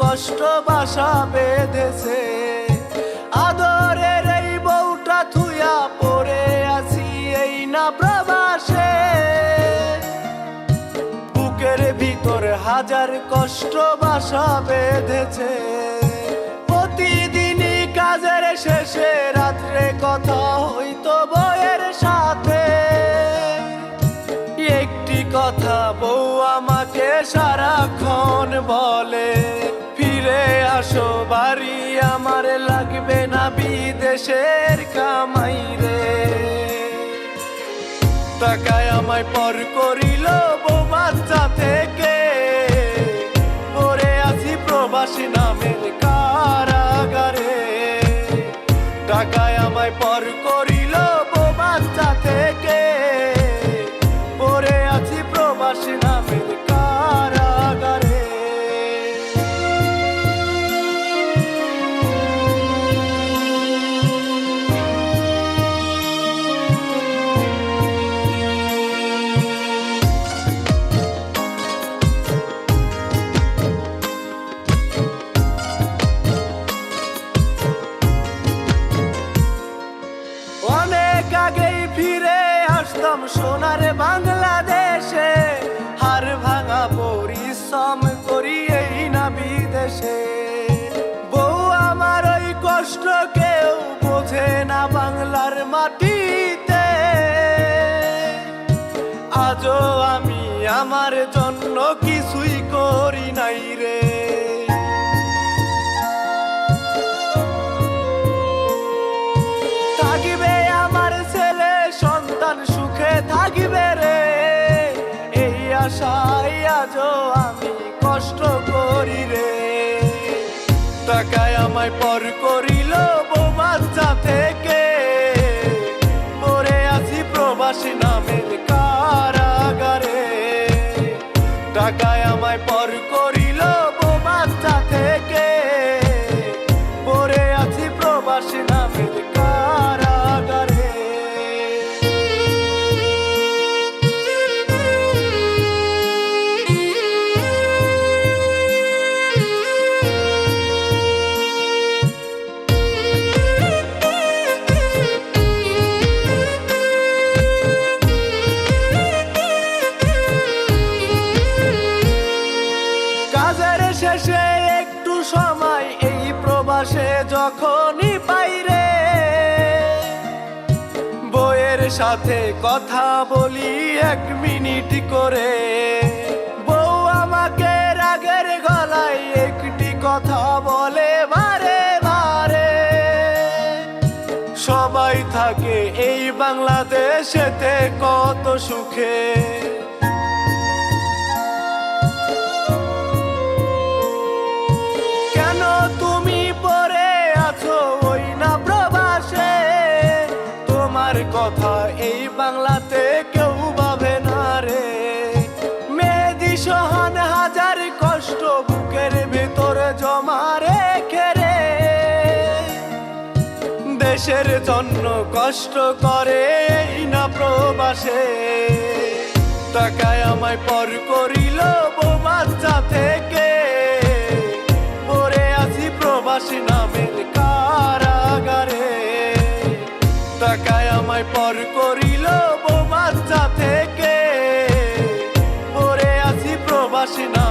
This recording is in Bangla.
কষ্ট বাসা বেঁধেছে। আদরের এই বউটা থুয়া পড়ে আছি এই না প্রবাসে। বুকের ভিতর হাজার কষ্ট বাসা বেঁধেছে। প্রতিদিনই কাজের শেষে রাত্রে কথা হইতো সারাক্ষণ বলে, ফিরে আসো বাড়ি, আমার লাগবে না বিদেশের কামাই রে। টাকায় আমায় পর করিল বাচ্চা থেকে পরে আছি প্রবাসী নামের কারাগারে। টাকায় আমায় পর অনেক আগেই ফিরে আসতাম সোনার বাংলাদেশে। হার ভাঙা পরিশ্রম করি এই না বিদেশে। বউ আমার ওই কষ্ট কেউ বোঝে না বাংলার মাটিতে। আজও আমি আমার জন্য কিছুই করি নাই রে। আশায় আমি কষ্ট করি রে। আমায় পর করিল থেকে। প্রবাসী টাকায় আমায় পর করিল যখনই বাইরে, বইয়ের সাথে কথা বলি এক মিনিট করে। বউ আমাকে রাগের গলায় একটি কথা বলে বারে বারে সবাই থাকে এই বাংলাদেশেতে কত সুখে। এই বাংলাতে কেউ ভাবে না রে। মেহেদি সহান হাজার কষ্ট বুকের ভেতরে জমা রেখে রে। দেশের জন্য কষ্ট করে এই না প্রবাসে। টাকায় আমায় পর করিল sin